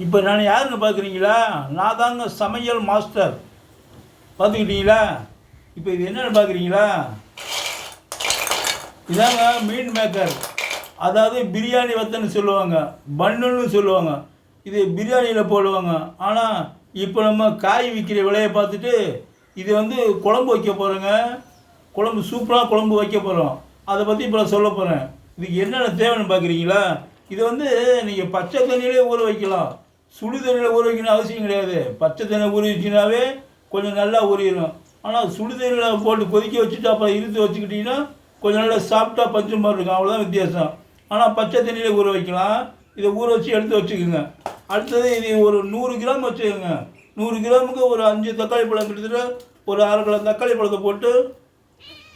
இப்போ நான் யாருன்னு பார்க்குறீங்களா நான் தாங்க சமையல் மாஸ்டர். பார்த்துக்கிட்டீங்களா இப்போ இது என்னென்னு பார்க்குறீங்களா இதாங்க மீன் மேக்கர். அதாவது பிரியாணி வத்தன்னு சொல்லுவாங்க பண்ணுன்னு சொல்லுவாங்க. இது பிரியாணியில் போடுவாங்க. ஆனால் இப்போ நம்ம காய் விற்கிற விலையை பார்த்துட்டு இது வந்து குழம்பு வைக்க போகிறோங்க குழம்பு சூப்பராக குழம்பு வைக்க போகிறோம் அதை பற்றி இப்போ சொல்ல போகிறேன் இதுக்கு என்னென்ன தேவைன்னு பார்க்குறீங்களா இது வந்து நீங்கள் பச்சை தண்ணியிலே ஊற வைக்கலாம். சுடு தண்ணியில் ஊற வைக்கணும் அவசியம் கிடையாது. பச்சை தண்ணி ஊற வச்சுனாவே கொஞ்சம் நல்லா ஊறிடும் ஆனால் சுடு தண்ணியில் போட்டு கொதிக்க வச்சுட்டு அப்புறம் இருந்து வச்சுக்கிட்டிங்கன்னா கொஞ்சம் நல்லா சாப்பிட்டா பஞ்சு மாதிரி இருக்கும். அவ்வளோதான் வித்தியாசம். ஆனால் பச்சை தண்ணியில் ஊற வைக்கலாம். இதை ஊற வச்சு எடுத்து வச்சுக்கோங்க. அடுத்தது இது ஒரு நூறு கிராம் வச்சுக்கோங்க. நூறு கிராமுக்கு ஒரு அஞ்சு தக்காளி பழம் கிட்டத்தட்ட ஒரு அரை கிலோ தக்காளி பழத்தை போட்டு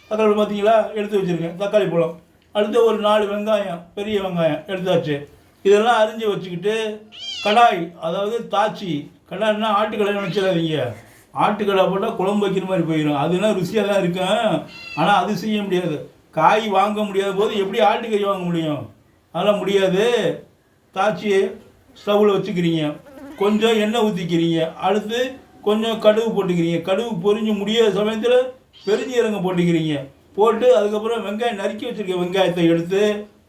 தக்காளி பழம் பார்த்தீங்களா எடுத்து வச்சுருக்கேன் தக்காளி பழம். அடுத்து ஒரு நாலு வெங்காயம் பெரிய வெங்காயம் எடுத்தாச்சு. இதெல்லாம் அரிஞ்சு வச்சுக்கிட்டு கடாய் அதாவது தாச்சி. கடாய்னா ஆட்டுக்கடை நினச்சிடாதீங்க. ஆட்டுக்கடை போட்டால் குழம்பு வைக்கிற மாதிரி போயிடும் அதுனா ருசியாக தான் இருக்கும் ஆனால் அது செய்ய முடியாது. காய் வாங்க முடியாத போது எப்படி ஆட்டுக்கறி வாங்க முடியும்? அதெல்லாம் முடியாது. தாச்சி ஸ்டவ்வில் வச்சுக்கிறீங்க. கொஞ்சம் எண்ணெய் ஊற்றிக்கிறீங்க அடுத்து கொஞ்சம் கடுகு போட்டுக்கிறீங்க. கடுகு பொரிஞ்சு முடியாத சமயத்தில் பெருஞ்சீரகம் போட்டுக்கிறீங்க. போட்டு அதுக்கப்புறம் வெங்காயம் நறுக்கி வச்சுருக்க வெங்காயத்தை எடுத்து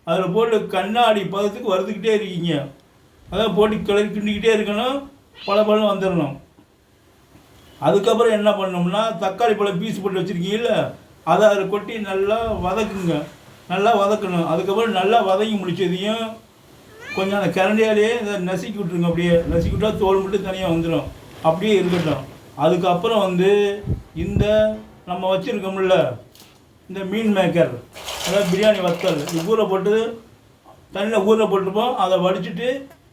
அதில் போட்டு கண்ணாடி பதத்துக்கு வறுத்துக்கிட்டே இருக்கீங்க. அதான் போட்டி கிளறி கிண்டிக்கிட்டே இருக்கணும் பல பழம் வந்துடணும் அதுக்கப்புறம் என்ன பண்ணோம்னா தக்காளி பழம் பீஸ் போட்டு வச்சுருக்கீங்கல்ல அதை அதில் கொட்டி நல்லா வதக்குங்க. நல்லா வதக்கணும். அதுக்கப்புறம் நல்லா வதங்கி முடிச்சதையும் கொஞ்சம் அந்த கரண்டியாலேயே இதை நசுக்கி விட்ருங்க அப்படியே. நசுக்கி விட்டால் தோல் மட்டும் தனியாக வந்துடும் அப்படியே இருக்கட்டும். அதுக்கப்புறம் வந்து இந்த நம்ம வச்சுருக்கோம்ல இந்த மீன் மேக்கர் அதாவது பிரியாணி வத்தல் இது ஊற போட்டு தண்ணியில் ஊற போட்டிருப்போம். அதை வடிச்சிட்டு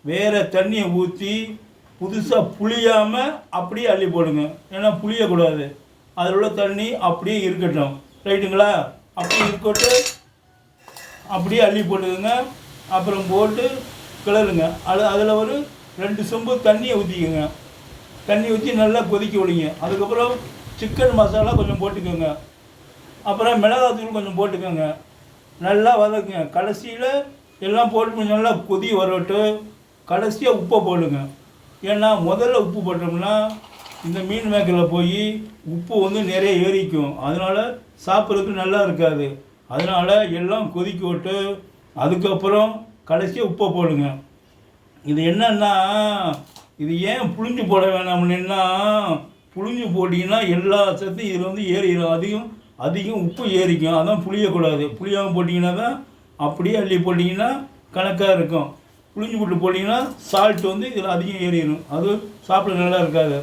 வேறு தண்ணியை ஊற்றி புதுசாக புளியாமல் அப்படியே அள்ளி போடுங்க. ஏன்னா புளியக்கூடாது. அதில் உள்ள தண்ணி அப்படியே இருக்கட்டும். ரைட்டுங்களா? அப்படியே இருக்கட்டு அப்படியே அள்ளி போட்டுக்கோங்க. அப்புறம் போட்டு கிளறுங்க. அது அதில் ஒரு ரெண்டு சொம்பு தண்ணியை ஊற்றிக்கோங்க தண்ணி ஊற்றி நல்லா கொதிக்க விடுங்க. அதுக்கப்புறம் சிக்கன் மசாலா கொஞ்சம் போட்டுக்கோங்க. அப்புறம் மிளகாத்தூள் கொஞ்சம் போட்டுக்கோங்க. நல்லா வதக்குங்க. கடைசியில் எல்லாம் போட்டு கொஞ்சம் நல்லா கொதி வரட்டும். கடைசியாக உப்பை போடுங்க. ஏன்னா முதல்ல உப்பு போட்டோம்னா இந்த மீன் மேக்கரில் போய் உப்பு வந்து நிறைய ஏறிக்கும். அதனால் சாப்பிட்றதுக்கு நல்லா இருக்காது. அதனால் எல்லாம் கொதிக்க விட்டு அதுக்கப்புறம் கடைசியாக உப்பை போடுங்க. இது என்னன்னா இது ஏன் புளிஞ்சு போட வேணாம்னா புளிஞ்சு போட்டிங்கன்னா எல்லா சத்தும் இதில் வந்து ஏறிடும். அதிகம் அதிகம் உப்பு ஏறிக்கும். அதான் புளியக்கூடாது. புளியாமல் போட்டிங்கன்னா தான் அப்படியே அள்ளி போட்டிங்கன்னா கணக்காக இருக்கும். புளிஞ்சு போட்டு போட்டிங்கன்னா சால்ட் வந்து இதில் அதிகம் ஏறிடும். அது சாப்பிட நல்லா இருக்காது.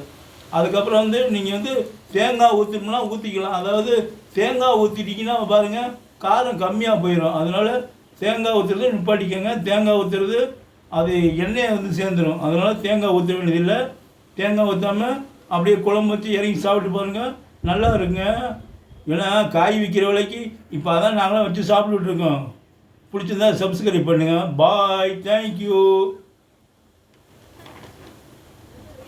அதுக்கப்புறம் வந்து நீங்கள் வந்து தேங்காய் ஊற்றணும்னா ஊற்றிக்கலாம் அதாவது தேங்காய் ஊற்றிட்டிங்கன்னா பாருங்கள் காரம் கம்மியாக போயிடும் அதனால் தேங்காய் ஊற்றுறது நிப்பாட்டிக்கோங்க. தேங்காய் ஊற்றுறது அது எண்ணெயை வந்து சேர்ந்துடும் அதனால் தேங்காய் ஊற்ற வேண்டியதில்லை. தேங்காய் ஊற்றாமல் அப்படியே குழம்பு வச்சு இறங்கி சாப்பிட்டு பாருங்கள் நல்லா இருக்குங்க. ஏன்னா காய் விற்கிற விலைக்கு இப்போ அதான் நாங்களாம் வச்சு சாப்பிட்டுட்ருக்கோம் இருக்கோம். பிடிச்சிருந்தா சப்ஸ்கிரைப் பண்ணுங்கள் பாய் தேங்க்யூ